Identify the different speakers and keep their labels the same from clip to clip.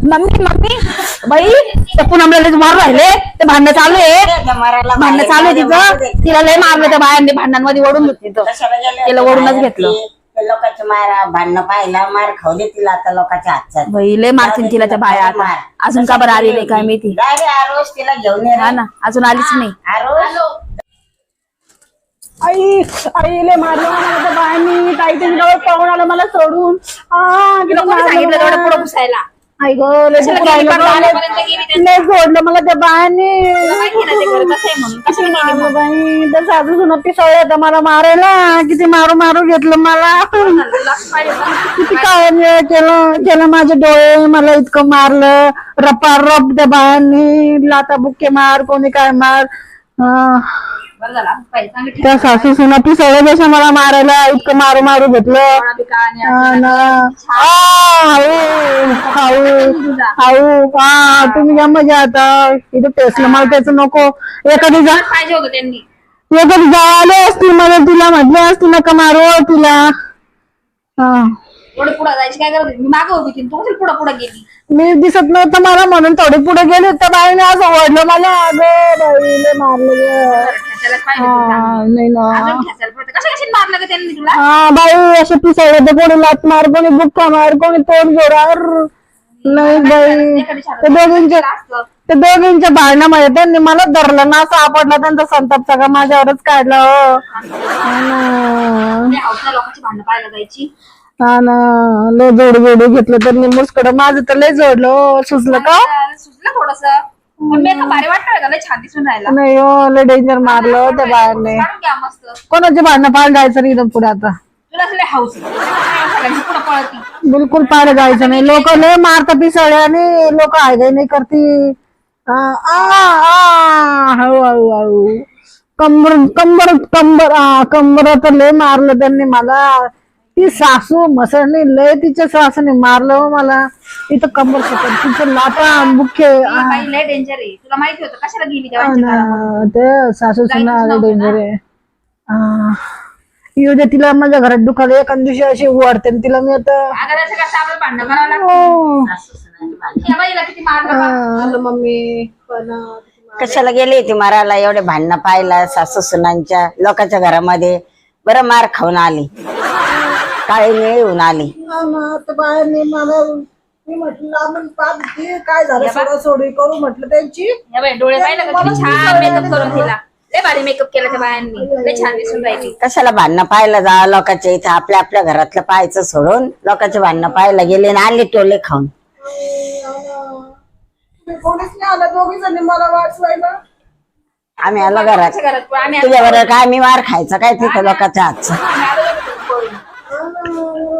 Speaker 1: Mummy mummy बाई त्या पूनमला लय मार राहिले. ते भांडणं चालू आहे.
Speaker 2: मरायला
Speaker 1: भांडणं चालू आहे तिचं तिला लय मारलं त्या बायांनी. भांडणांमध्ये ओढून घेतली
Speaker 2: गेले
Speaker 1: तिला ओढूनच घेतलं.
Speaker 2: लोकांचे मार भांडणं पाहिला मार खावले तिला आता लोकांच्या हातच्यात
Speaker 1: बाई लय मारतील तिला त्या बाया आता. अजून का बरं आली नाही काय माहिती?
Speaker 2: डायरेक्ट आरोस तिला घेऊन ये.
Speaker 1: हा ना अजून आलीच नाही.
Speaker 2: आरोस
Speaker 3: आई आई लय मारलं मला त्या बायांनी. टाईटन जवळ पळून आलं मला सोडून. आ, किती
Speaker 1: कोणी
Speaker 3: मारलं
Speaker 1: सांगितलं
Speaker 3: मला.
Speaker 1: तेवढं पुढं पुसायला?
Speaker 3: आई गं, लय दुखू राहिलं गं, लय- सोडलं मला त्या बाई त्या सासू सुना होत्या मला मारायला. किती मारू मारू घेतलं मला. किती काय अन्याय केलं केलं माझे डोळे. मला इतकं मारलं. रपा रप त्या बायांनी. लाता बुक्के मार कोणी काय मार. अं,
Speaker 1: बरं झालं,
Speaker 3: त्या सासू सुना पिसळले जसं मला मारायला इतकं मारू मारू घेतलं.
Speaker 1: आणि
Speaker 3: हा. हा, तुम्ही घ्या मजा आता. इथे टेस्टला मला त्याचं नको. एखादी जा.
Speaker 1: पाहिजे होतं त्यांनी.
Speaker 3: एखादी असतील मला तिला म्हटले असतील नका मारू तिला. हा.
Speaker 1: पुढे जायची काय? मी मागं उभी होती तू कशी पुढे पुढे गेली?
Speaker 3: मी दिसत नव्हतं मला म्हणून थोडी पुढे गेले त्या बाईने असं ओढलं मला. अगं बाई लय मारलं
Speaker 1: पाहिजे.
Speaker 3: हा, नाही ना
Speaker 1: अजून ठेचायला पाहिजे. कशा कशी मारलं का त्यांनी तुला
Speaker 3: हा बाई असे पिसाळे तर कोणी लात मार कोणी बुक्का मार कोणी तोड जोरार नाही बाई ते दोघींचे
Speaker 1: असतं.
Speaker 3: ते दोघींच्या भांडणामध्ये त्यांनी मला धरलं ना सापडला त्यांचा संताप सगळा माझ्यावरच काढला हो हा ना.
Speaker 1: लय हौस ना लोकांची भांडणं पाहायला जायची
Speaker 3: हा ना लय जोड जोड घेतलं त्यांनी मुस्कड माझं तर लय जोडलं हो. सुचलं का
Speaker 1: सुचलं थोडस मेकअप भारी वाटतं का लय छान दिसून राहिला.
Speaker 3: नाही हो लय डेंजर मारलं त्या बायाने
Speaker 1: काढून घ्या मस्त.
Speaker 3: कोणाचे भांडणं पाहायला जायचं नाही इथून पुढे आता.
Speaker 1: तुला असं लय हौस सगळ्यांची पुढे पळती.
Speaker 3: बिलकुल पाहायला जायचं नाही. लोक लय मारता पिसळे आणि लोक हायगाय नाही करती. आ, आ, आ, हळू हळू हळू. कंबर कंबर कंबर आ, कंबर तर लय मारलं त्यांनी मला. ती सासू मसळणी लय तिच्या सासूने मारलं हो मला. इथं कंबर सकट तिचं लाटा मुख्य
Speaker 1: ही बाई लय डेंजर आहे. तुला माहिती होतं कशाला गेली देवांच्या घरामध्ये?
Speaker 3: ते सासू सुना
Speaker 1: नव्हतं
Speaker 3: डेंजर आहे. येऊ दे तिला माझ्या घरात दुखाला एखाद दिवशी अशी वाढते आणि तिला मी आता
Speaker 1: अगं त्याचं कसं आपलं भांडण करावं लागतं?
Speaker 3: हो.
Speaker 1: या बाईला किती मारलं बा.
Speaker 3: हा, मम्मी. पण
Speaker 2: कशाला गेली होती मारायला? एवढे भांडणं पाहिला सासू सुनांच्या लोकांच्या घरामध्ये. बरं मार खाऊन आली. काळी निळी येऊन आली.
Speaker 3: बाहेरने मला मी म्हटलं आपण पाच ती काय झालं? सोडा सोडी करू म्हटलं त्यांची.
Speaker 1: या बाई डोळे पाहिलं का? किती छान मेकअप करून दिला. लय भारी मेकअप केला त्या बायांनी. लय छान दिसून राहिली.
Speaker 2: कशाला भांडणं पाहायला जा लोकांच्या इथं आपल्या आपल्या घरातलं पाहायचं सोडून लोकांचे भांडणं पाहायला गेले आणि आले टोले खाऊन.
Speaker 3: कोणीच नाही आला दोघी जणी मला वाचवायला.
Speaker 2: आम्ही आलो घरात.
Speaker 1: आमच्या घरात आम्ही आलो-
Speaker 2: तुझ्या बरोबर काय? मी मार खायचं काय तिथं लोकांच्या हातचं?
Speaker 1: आम्ही आलो होतो तिथून पळून.
Speaker 3: मला वेळ करता करता गेली ती मी तर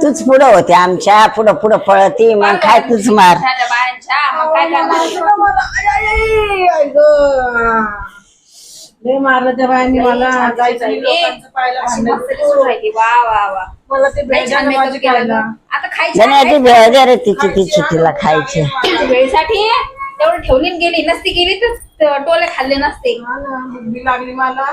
Speaker 2: तूच पुढं होते आमच्या पुढं पुढं पळती मग काय तूच मार
Speaker 1: बायांच्या मग काय करणार
Speaker 3: मारलं त्या बायांनी मला जायचं लोकांचं भांडण.
Speaker 1: वा वा वा
Speaker 3: मला ते माझी
Speaker 1: खायची
Speaker 2: भेळ दे रे तिची तिची तिला खायची
Speaker 1: वेळेसाठी तेवढं ठेवली न गेली नसती गेली तर टोले खाल्ले नसते.
Speaker 3: हा ना, बुद्धी लागली मला.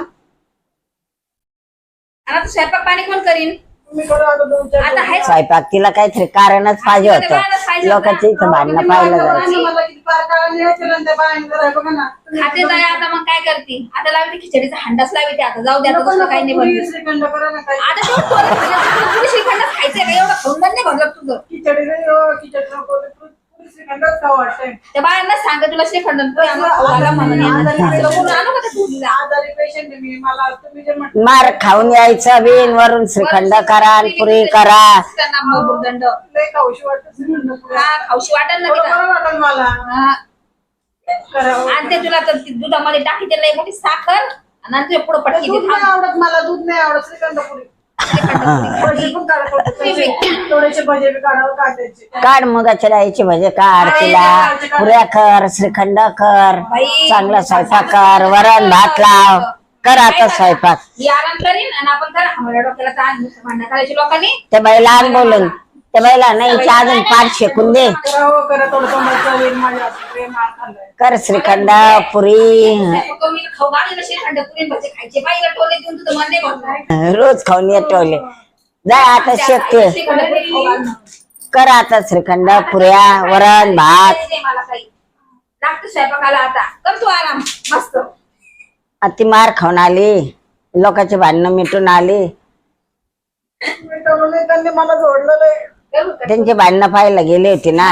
Speaker 1: आणि आता स्वयंपाक पाणी कोण करीन?
Speaker 3: तुम्ही करू आता दोन चार
Speaker 1: आता हाय
Speaker 2: स्वयंपाक तिला काहीतरी कारणच पाहिजे होतं. लोकांच्या इथं भांडणं पाहायला जायचं.
Speaker 3: आणि मला किती पार काढून यायचं ना त्या बायांचं राहिलं बघा ना.
Speaker 1: खाते जाय आता मग काय करते? आता लावते खिचडीचा हंडाच लावते आता. जाऊ दे आता दुसरं काही नाही बनवत.
Speaker 3: श्रीखंड करा ना काही.
Speaker 1: आता तेवढं टोले खाल्ले, तुला पुरी श्रीखंडच खायचंय का? एवढं खाऊन नाही भरलं तुझं.
Speaker 3: खिचडी नाही हो, खिचडी नको. श्रीखंडच खाऊ वाटतंय.
Speaker 1: त्या बायांना सांग तुला श्रीखंड आणि पुरी आम्हाला खाऊ घाला म्हणून यांना तुला बोलून आणू का त्या पुरीला?
Speaker 3: आजारी पेशंट आहे मी मला तुम्ही जे म्हटलं
Speaker 2: मार खाऊन यायचं बिन वरून श्रीखंड करा आणि पुरी करा
Speaker 1: त्यांना.
Speaker 3: लय खाऊशी वाटतं श्रीखंड पुऱ्या.
Speaker 1: हा खाऊशी वाटेल ना तिला
Speaker 3: बरं वाटेल मला
Speaker 1: हा.
Speaker 3: करावं.
Speaker 1: आणि ते तुला तर ती दुधामध्ये टाकी त्याला एक मोठी साखर आणि नंतर पुढं पटकी
Speaker 3: दूध
Speaker 1: दे
Speaker 3: नाही आवडत मला दूध नाही आवडत श्रीखंड पुरी काढा थोडेसे. थोडेसे भजे बी काढावं काढायचे.
Speaker 2: काढ मुगाच्या डाळीची भजे काढ तिला. पुऱ्या कर श्रीखंड कर. चांगला स्वयंपाक कर वरण भात लाव. कर आता स्वयंपाक.
Speaker 1: आराम करीन आणि आपण करा. आम्हाला डोक्याला ताण नुसतं भांडण करायची लोकांनी.
Speaker 2: त्या बाईला आण बोलून. त्या बाईला नाही अजून पाठ शेकून दे.
Speaker 3: करा हो करा
Speaker 2: श्रीखंडा पुरी.
Speaker 1: टोले.
Speaker 2: रोज खाऊन येतवले जाय आता शेकते. कर आता श्रीखंड पुऱ्या वरण भात.
Speaker 1: दे मला काही. लागतं स्वयंपाकाला आता. कर तू आराम. मस्त.
Speaker 2: ती मार खाऊन आली. लोकांची भांडणं मिटून आली.
Speaker 3: मिटवलं नाही त्यांनी मला जोडलं नाही
Speaker 1: करू का?
Speaker 2: त्यांची भांडणं पाहायला गेले होते ना.